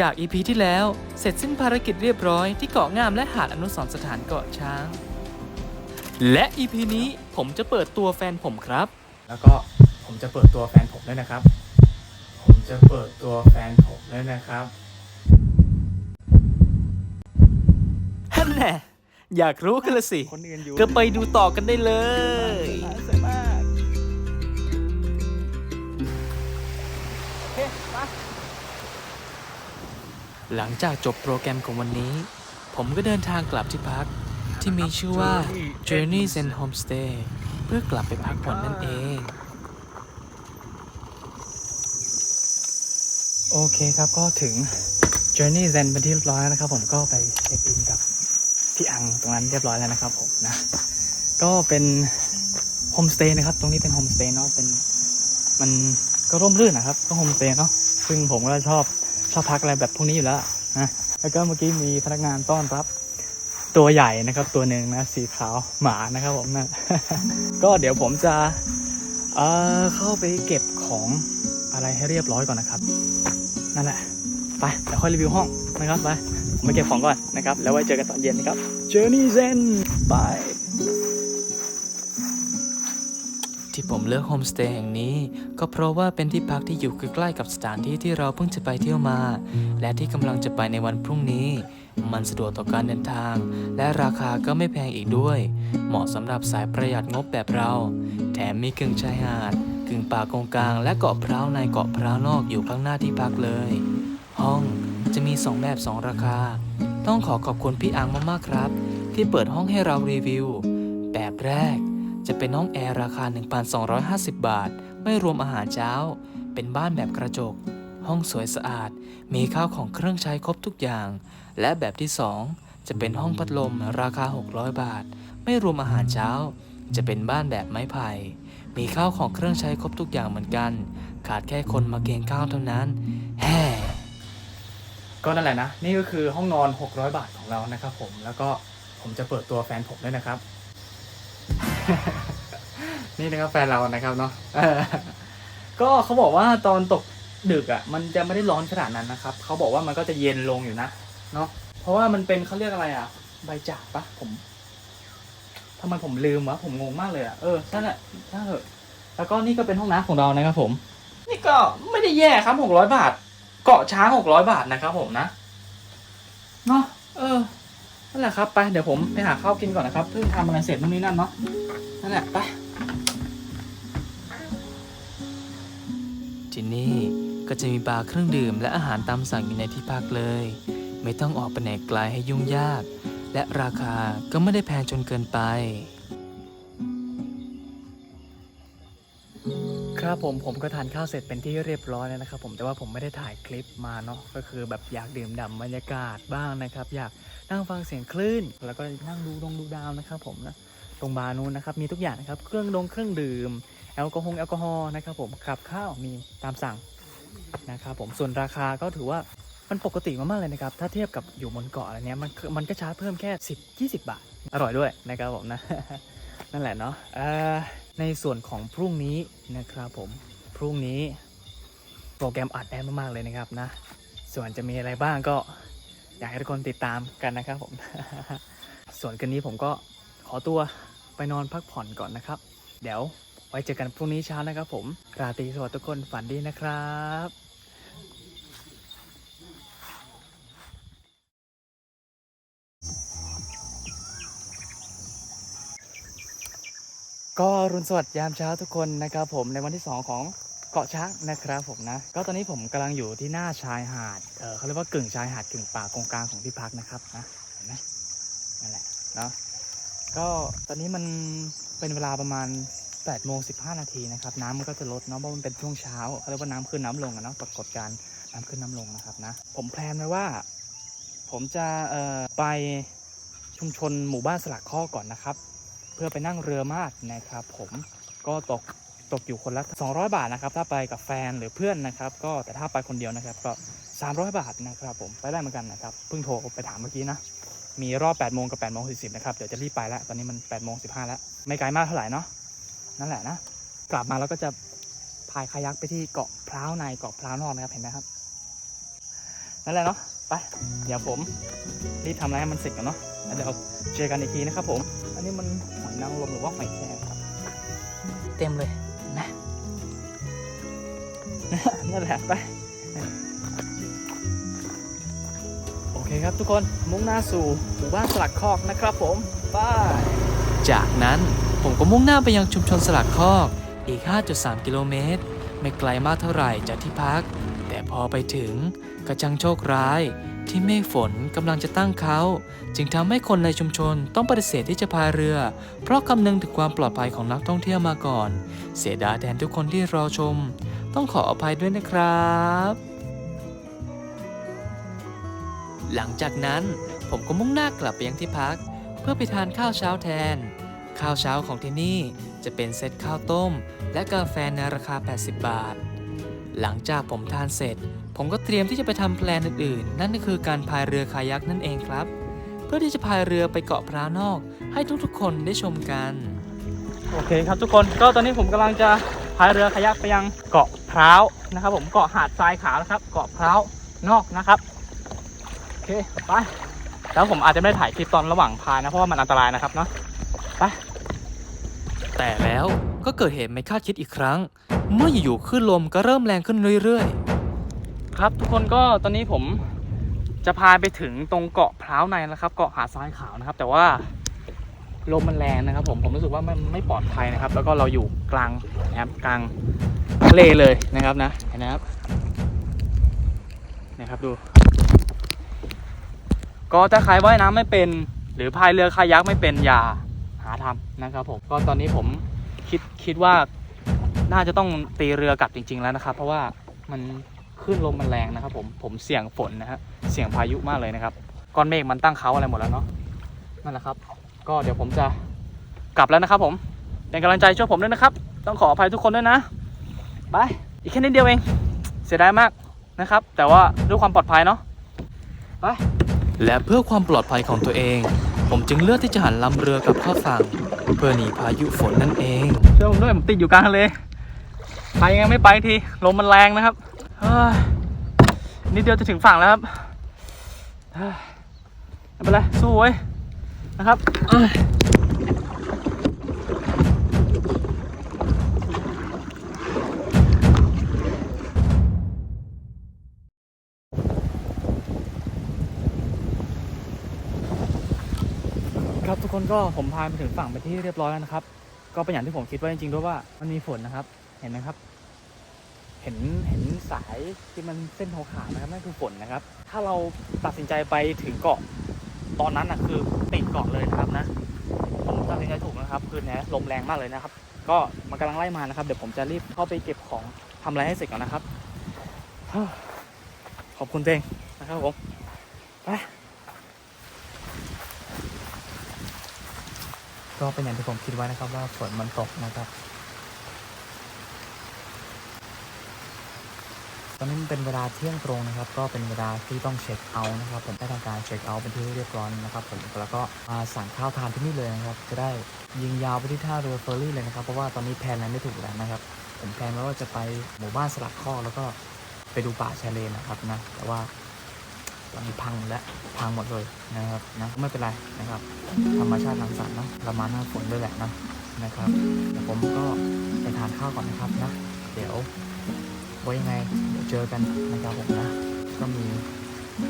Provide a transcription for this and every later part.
จาก EP ที่แล้วเสร็จสิ้นภารกิจเรียบร้อยที่เกาะงามและหาดอนุสรณ์สถานเกาะช้าง และ EP นี้ผมจะเปิดตัวแฟนผมครับ แล้วก็ผมจะเปิดตัวแฟนผมด้วยนะครับ ผมจะเปิดตัวแฟนผมด้วยนะครับฮันแน่อยากรู้กันละสิ คนอื่นอยู่ ก็ไปดูต่อกันได้เลย ส หลังจากจบโปรแกรมของวันนี้ ผมก็เดินทางกลับที่พักที่มีชื่อว่า Journey and Homestay เพื่อกลับไปพักผ่อนนั่นเอง โอเคครับก็ถึง Journey Zen เป็นที่เรียบร้อยแล้วนะครับ ผมก็ไปเช็คอินกับพี่อังตรงนั้นเรียบร้อยแล้วนะครับผมนะก็เป็นโฮมสเตย์นะครับ ตรงนี้เป็นโฮมสเตย์เนาะเป็นมันก็ร่มรื่นนะครับ ก็โฮมสเตย์เนาะ ซึ่งผมก็ชอบชอบพักอะไรแบบพวกนี้อยู่แล้วนะแล้วก็เมื่อกี้มีพนักงานต้อนรับตัวใหญ่นะครับ ตัวหนึ่งนะสีขาวหมานะครับผมนะก็เดี๋ยวผมจะเอ่อเข้าไปเก็บของอะไรให้เรียบร้อยก่อนนะครับ นั่นแหละไปเดี๋ยวค่อยรีวิวห้องนะครับไปผมไปเก็บของก่อนนะครับ แล้วไว้เจอกันตอนเย็นนะครับ Journey Zen บาย ที่ผมเลือกโฮมสเตย์แห่งนี้ ก็เพราะว่าเป็นที่พักที่อยู่ใกล้ๆกับสถานที่ที่เราเพิ่งจะไปเที่ยวมา และที่กำลังจะไปในวันพรุ่งนี้ มันสะดวกต่อการเดินทาง และราคาก็ไม่แพงอีกด้วย เหมาะสำหรับสายประหยัดงบแบบเรา แถมมีกึ่งชายหาด กึ่งป่ากงกลาง และเกาะพร้าวในเกาะพร้าวนอกอยู่ข้างหน้าที่พักเลย ห้องจะมี 2 แบบ 2 ราคา ต้องขอขอบคุณพี่อังมากๆครับ ที่เปิดห้องให้เรารีวิว แบบแรก จะเป็นห้องแอร์ราคา 1,250 บาท ไม่รวมอาหารเช้า เป็นบ้านแบบกระจก ห้องสวยสะอาด มีข้าวของเครื่องใช้ครบทุกอย่าง และแบบที่ 2 จะเป็นห้องพัดลมราคา 600 บาท ไม่รวมอาหารเช้า จะเป็นบ้านแบบไม้ไผ่ มีข้าวของเครื่องใช้ครบทุกอย่างเหมือนกัน ขาดแค่คนมาเกณฑ์ข้าวเท่านั้น แฮ่ก็นั่นแหละนะ นี่ก็คือห้องนอน 600 บาทของเรานะครับผม แล้วก็ผมจะเปิดตัวแฟนผมด้วยนะครับ นี่นะครับแฟนเรานะครับเนาะก็เขาบอกว่าตอนตกดึกอะ มันจะไม่ได้ร้อนขนาดนั้นนะครับเขาบอกว่ามันก็จะเย็นลงอยู่นะเนาะเพราะว่ามันเป็นเขาเรียกอะไรอะ ใบจากปะผมทำไมผมลืมวะผมงงมากเลยอะเออนั่นแหละถ้าเถอะแล้วก็นี่ก็เป็นห้องน้ำของเรานะครับผม นี่ก็ไม่ได้แย่ครับ600บาท เกาะช้าง600บาทนะครับผมนะ นั่นแหละครับไปเดี๋ยวผมไปหาข้าวกินก่อนนะครับเพิ่งทำอะไรเสร็จนู่นนี่นั่นเนาะนั่นแหละไปที่นี่ก็จะมีบาร์เครื่องดื่มและอาหารตามสั่งอยู่ในที่พักเลย ไม่ต้องออกไปไหนไกลให้ยุ่งยาก และราคาก็ไม่ได้แพงจนเกินไป ครับผมผมก็ทานข้าวเสร็จเป็นที่เรียบร้อยแล้วนะครับผมแต่ว่าผมไม่ได้ถ่ายคลิปมาเนาะก็คือแบบอยากดื่มด่ำบรรยากาศบ้างนะครับ อยากนั่งฟังเสียงคลื่น แล้วก็นั่งดูดงดูดาวนะครับผมนะตรงบาร์นู้นนะครับมีทุกอย่างนะครับเครื่องดงเครื่องดื่มแอลกอฮอล์แอลกอฮอล์นะครับผมขับข้าวมีตามสั่งนะครับผมส่วนราคาก็ถือว่ามันปกติมากๆเลยนะครับ ถ้าเทียบกับอยู่บนเกาะอะไรเนี้ยมันมันก็ชาร์จเพิ่มแค่ 10 20 บาท อร่อยด้วยนะครับผมนะ นั่นแหละเนาะอ่อ ในส่วนของพรุ่งนี้นะครับผมพรุ่งนี้โปรแกรมอัดแน่นมากๆเลยนะครับนะ ส่วนจะมีอะไรบ้างก็อยากให้ทุกคนติดตามกันนะครับผม ส่วนคืนนี้ผมก็ขอตัวไปนอนพักผ่อนก่อนนะครับ เดี๋ยวไว้เจอกันพรุ่งนี้เช้านะครับผม ราตรีสวัสดิ์ทุกคนฝันดีนะครับ ก็รุณสวัสดิ์ยามเช้าทุกคนนะครับผมในวันที่ 2 ของเกาะช้างนะครับผมนะ ก็ตอนนี้ผมกำลังอยู่ที่หน้าชายหาดเออเขาเรียกว่ากึ่งชายหาดกึ่งป่ากงกลางของที่พักนะครับนะเห็นไหมนั่นแหละเนาะก็ตอนนี้มันเป็นเวลาประมาณ8โมง15 นาทีนะครับน้ำมันก็จะลดเนาะเพราะมันเป็นช่วงเช้าเขาเรียกว่าน้ำขึ้นน้ำลงอะเนาะปรากฏการน้ำขึ้นน้ำลงนะครับนะผมแพลนไว้ว่า ผมจะเอ่อไปชุมชนหมู่บ้านสลักข้อก่อนนะครับ เพื่อไปนั่งเรือมาดนะครับ ผมก็ตกตกอยู่คนละ200 บาทนะครับ ถ้าไปกับแฟนหรือเพื่อนนะครับ ก็แต่ถ้าไปคนเดียวนะครับ ก็ 300 บาทนะครับ ผมไปได้เหมือนกันนะครับเพิ่งโทรไปถามเมื่อกี้นะมีรอบ8โมงกับ8โมง40นะครับเดี๋ยวจะรีบไปแล้วตอนนี้มัน8โมง15แล้วไม่ไกลมากเท่าไหร่เนาะนั่นแหละนะกลับมาแล้วก็จะพายคายักไปที่เกาะพร้าวในเกาะพร้าวนอกนะครับเห็นไหมครับนั่นแหละเนาะไป เดี๋ยวผมรีบทำอะไรให้มันเสร็จกันเนาะ แล้วเดี๋ยวเจอกันอีกทีนะครับผม อันนี้มันหอยนางรมหรือว่าหอยแครงครับ เต็มเลยนะนั่นแหละไปโอเคครับทุกคนมุ่งหน้าสู่หมู่บ้านสลักคอกนะครับผมบายจากนั้นผมก็มุ่งหน้าไปยังชุมชนสลักคอกอีก 5.3 กิโลเมตร ไม่ไกลมากเท่าไหร่จากที่พัก แต่พอไปถึงกระจังโชคร้าย ที่เมฆฝนกำลังจะตั้งเขาจึงทำให้คนในชุมชนต้องปฏิเสธที่จะพายเรือ เพราะคำนึงถึงความปลอดภัยของนักท่องเที่ยวมาก่อน เสียดายแทนทุกคนที่รอชม ต้องขออภัยด้วยนะครับ หลังจากนั้นผมก็มุ่งหน้ากลับไปยังที่พัก เพื่อไปทานข้าวเช้าแทน ข้าวเช้าของที่นี่จะเป็นเซตข้าวต้ม และกาแฟในราคา 80 บาท หลังจากผมทานเสร็จ ผมก็เตรียมที่จะไปทำแพลนอื่นๆ นั่นก็คือการพายเรือคายักนั่นเองครับ เพื่อที่จะพายเรือไปเกาะพร้าวนอก ให้ทุกๆ คนได้ชมกัน โอเคครับทุกคนก็ตอนนี้ผมกำลังจะพายเรือคายักไปยังเกาะพร้าวนะครับผมเกาะหาดทรายขาวนะครับ เกาะพร้าวนอกนะครับโอเคไปแล้วผมอาจจะไม่ได้ถ่ายคลิปตอนระหว่างพายนะเพราะว่ามันอันตรายนะครับเนาะไปแต่แล้วก็เกิดเหตุไม่คาดคิดอีกครั้ง เมื่ออยู่ๆคลื่นลมก็เริ่มแรงขึ้นเรื่อยๆ ครับทุกคนก็ตอนนี้ผมจะพาไปถึงตรงเกาะพร้าวในนะครับ เกาะหาดทรายขาวนะครับ แต่ว่าลมมันแรงนะครับ ผมผมรู้สึกว่ามันไม่ปลอดภัยนะครับ แล้วก็เราอยู่กลางนะครับกลางทะเลเลยนะครับนะเห็นนะครับนะครับดู ก็ถ้าใครว่ายน้ำไม่เป็น หรือพายเรือคายักไม่เป็นอย่าหาทำนะครับ ผมก็ตอนนี้ผมคิดคิดว่าน่าจะต้องตีเรือ กลับจริง ๆ แล้วนะครับ เพราะว่ามัน คลื่นลมมันแรงนะครับผมผมเสี่ยงฝนนะฮะเสี่ยงพายุมากเลยนะครับก้อนเมฆมันตั้งเขาอะไรหมดแล้วเนาะนั่นแหละครับ ก็เดี๋ยวผมจะกลับแล้วนะครับ ผมเป็นกำลังใจช่วยผมด้วยนะครับ ต้องขออภัยทุกคนด้วยนะไปอีกแค่นิดเดียวเอง เสียดายมากนะครับ แต่ว่าด้วยความปลอดภัยเนาะไปและเพื่อความปลอดภัยของตัวเอง ผมจึงเลือกที่จะหันลำเรือกลับเข้าฝั่ง เพื่อหนีพายุฝนนั่นเองช่วยผมด้วยผมติดอยู่กลางทะเลไปยังไงไม่ไปทีลมมันแรงนะครับเฮ้ย นิดเดียวจะถึงฝั่งแล้วครับเฮ้ยไม่เป็นไรสู้ไว้ยนะครับครับทุกคนก็ผมพายมาถึงฝั่งไปที่เรียบร้อยแล้วนะครับ ก็เป็นอย่างที่ผมคิดไว้จริงๆด้วยว่ามันมีฝนนะครับ เห็นไหมครับ เห็นเห็นสายที่มันเส้นขาวๆนะครับนั่นคือฝนนะครับ ถ้าเราตัดสินใจไปถึงเกาะตอนนั้นนะคือติดเกาะเลยนะครับนะผมตัดสินใจถูกนะครับคือแนลมแรงมากเลยนะครับ ก็มันกำลังไล่มานะครับ เดี๋ยวผมจะรีบเข้าไปเก็บของทำอะไรให้เสร็จก่อนนะครับขอบคุณเองนะครับผมไปก็เป็นอย่างที่ผมคิดไว้นะครับว่าฝนมันตกนะครับ ตอนนี้มันเป็นเวลาเที่ยงตรงนะครับ ก็เป็นเวลาที่ต้องเช็คเอาท์นะครับ ผมได้ทำการเช็คเอาท์เป็นที่เรียบร้อยนะครับ ผมแล้วก็มาสั่งข้าวทานที่นี่เลยนะครับ จะได้ยิงยาวไปที่ท่าเรือเฟอร์รี่เลยนะครับ เพราะว่าตอนนี้แพลนอะไรไม่ถูกแล้วนะครับ ผมแพลนไว้ว่าจะไปหมู่บ้านสลักข้อแล้วก็ไปดูป่าชายเลนนะครับนะ แต่ว่าตอนนี้พังและพังหมดเลยนะครับนะไม่เป็นไรนะครับ ธรรมชาติรังสรรค์นะเรามาหน้าฝนด้วยแหละนะนะครับเดี๋ยวผมก็ไปทานข้าวก่อนนะครับนะ เดี๋ยว ไว้ยังไงเดี๋ยวเจอกันนะครับผมนะ ก็มี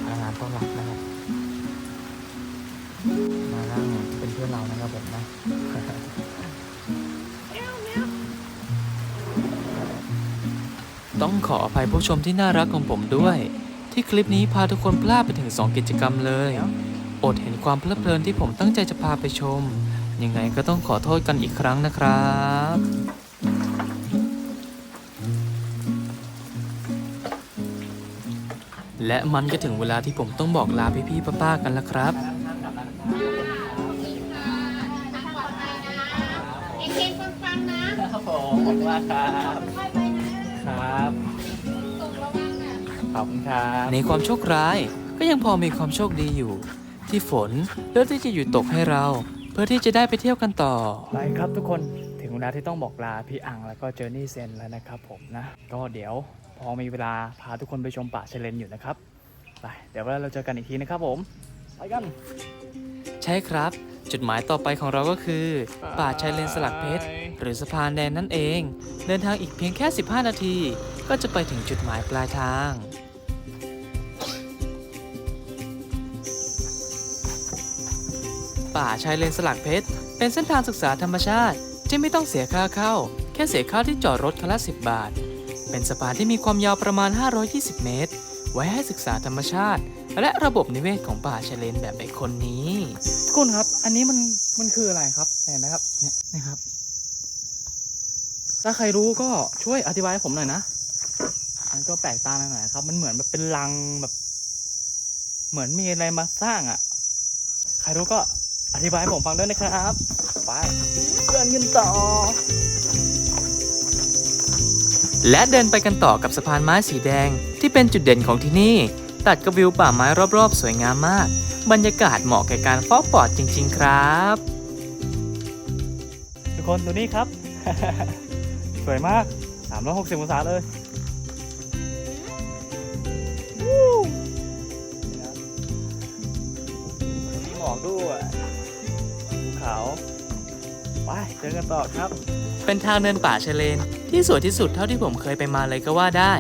อาหารต้อนรับนะครับมานั่งเป็นเพื่อนเรานะครับผมนะต้องขออภัยผู้ชมที่น่ารักของผมด้วย ที่คลิปนี้พาทุกคนพลาดไปถึง 2 กิจกรรมเลย อดเห็นความเพลิดเพลินที่ผมตั้งใจจะพาไปชม ยังไงก็ต้องขอโทษกันอีกครั้งนะครับ และมันก็ถึงเวลาที่ผมต้องบอกลาพี่ๆป้าๆกันแล้วครับเฮงๆปังๆนะครับผมขอบคุณมากครับค่อยไปนะครับตกระวังอะขอบคุณครับ ในความโชคร้ายก็ยังพอมีความโชคดีอยู่ ที่ฝนเลือกที่จะหยุดตกให้เรา เพื่อที่จะได้ไปเที่ยวกันต่อ ไปครับทุกคนถึงเวลาที่ต้องบอกลาพี่อังแล้วก็เจอร์นี่เซนแล้วนะครับผมนะ ก็เดี๋ยว พอมีเวลาพาทุกคนไปชมป่าเชายเลนอยู่นะครับไปเดี๋ยวเราเจอกันอีกทีนะครับผมไปกัน ใช่ครับ จุดหมายต่อไปของเราก็คือ ป่าชายเลนสลักเพชร หรือสะพานแดนนั่นเอง เดินทางอีกเพียงแค่ 15 นาที ก็จะไปถึงจุดหมายปลายทางป่าชายเลนสลักเพชร เป็นเส้นทางศึกษาธรรมชาติ ที่ไม่ต้องเสียค่าเข้า แค่เสียค่าที่จอดรถคันละ10 บาท เป็นสะพานที่มีความยาวประมาณ 520 เมตร ไว้ให้ศึกษาธรรมชาติ และระบบนิเวศของป่าชายเลนแบบไอคนนี้ ทุกคนครับ อันนี้มันมันคืออะไรครับเห็นไหมครับเนี่ยนะครับ ถ้าใครรู้ก็ช่วยอธิบายให้ผมหน่อยนะมันก็แปลกตาหน่อยครับ มันเหมือนแบบเป็นรังแบบ เหมือนมีอะไรมาสร้างอะ่ะ ใครรู้ก็อธิบายให้ผมฟังด้วยนะครับไปเดินกันต่อ และเดินไปกันต่อกับสะพานไม้สีแดงที่เป็นจุดเด่นของที่นี่ ตัดกับวิวป่าไม้รอบๆ สวยงามมาก บรรยากาศเหมาะแก่การเฝ้าปอดจริง ๆ ครับ ทุกคนดูนี่ครับ สวยมาก 360องศาเลยวู้นี่ครับมีหมอกด้วยภูเขา ไปเจอกันต่อครับ เป็นทางเดินป่าชายเลน ที่สวยที่สุดเท่าที่ผมเคยไปมาเลยก็ว่าได้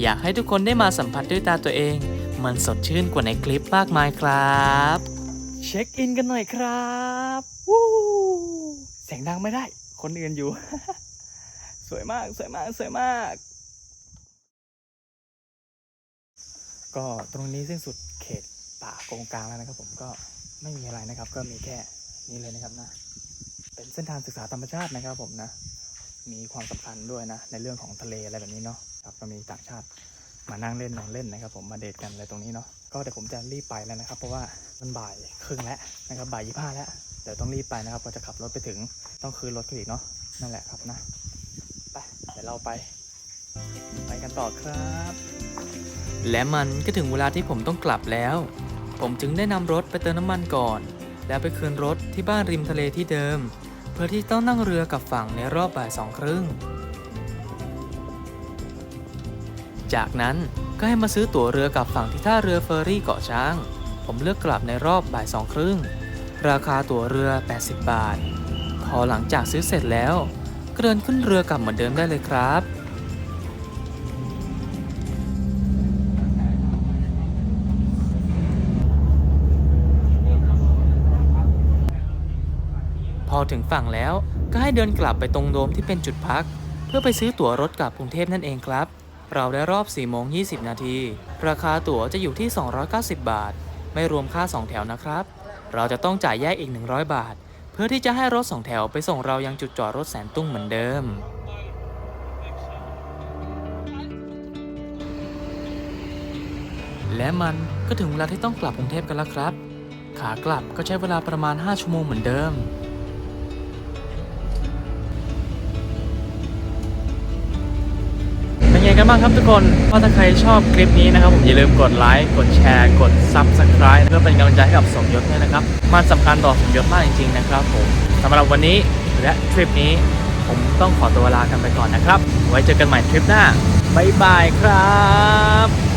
อยากให้ทุกคนได้มาสัมผัสด้วยตาตัวเอง มันสดชื่นกว่าในคลิปมากมายครับ เช็คอินกันหน่อยครับวู้เสียงดังไม่ได้ คนอื่นอยู่ สวยมากสวยมากสวยมาก ก็ตรงนี้สิ้นสุดเขตป่าโกงกลางแล้วนะครับ ผมก็ไม่มีอะไรนะครับ ก็มีแค่นี้เลยนะครับนะ เป็นเส้นทางศึกษาธรรมชาตินะครับผมนะ มีความสำคัญด้วยนะ ในเรื่องของทะเลอะไรแบบนี้เนาะครับก็มีต่างชาติมานั่งเล่นนอนเล่นนะครับ ผมมาเดทกันอะไรตรงนี้เนาะก็เดี๋ยวผมจะรีบไปแล้วนะครับ เพราะว่ามันบ่ายครึ่งแล้วนะครับบ่ายยี่ห้าแล้วเดี๋ยวต้องรีบไปนะครับเพราะจะขับรถไปถึงต้องคืนรถกันอีกเนาะนั่นแหละครับนะไปเดี๋ยวเราไป ไปกันต่อครับ และมันก็ถึงเวลาที่ผมต้องกลับแล้ว ผมจึงได้นำรถไปเติมน้ำมันก่อน แล้วไปคืนรถที่บ้านริมทะเลที่เดิม เพื่อที่ต้องนั่งเรือกลับฝั่งในรอบบ่ายสองครึ่ง จากนั้นก็ให้มาซื้อตั๋วเรือกลับฝั่งที่ท่าเรือเฟอร์รี่เกาะช้าง ผมเลือกกลับในรอบบ่ายสองครึ่ง ราคาตั๋วเรือ 80 บาท พอหลังจากซื้อเสร็จแล้วก็เดินขึ้นเรือกลับเหมือนเดิมได้เลยครับ ถึงฝั่งแล้ว ก็ให้เดินกลับไปตรงโดมที่เป็นจุดพัก เพื่อไปซื้อตั๋วรถกลับกรุงเทพนั่นเองครับ เราได้รอบ4โมง20 นาที ราคาตั๋วจะอยู่ที่ 290 บาท ไม่รวมค่า 2 แถวนะครับ เราจะต้องจ่ายแยกอีก 100 บาท เพื่อที่จะให้รถ 2 แถวไปส่งเรายังจุดจอดรถแสนตุ้งเหมือนเดิมและมันก็ถึงเวลาที่ต้องกลับกรุงเทพกันแล้วครับ ขากลับก็ใช้เวลาประมาณ 5 ชั่วโมงเหมือนเดิม งกันบ้างครับทุกคนว่าถ้าใครชอบคลิปนี้นะครับ ผมอย่าลืมกดไลค์กดแชร์กด Subscribe เพื่อเป็นกำลังใจให้กับสมยศด้วยนะครับ มันสำคัญต่อสมยศมากจริงๆนะครับผมสำหรับวันนี้และทริปนี้ ผมต้องขอตัวลากันไปก่อนนะครับ ไว้เจอกันใหม่ทริปหน้าบ๊ายบายครับ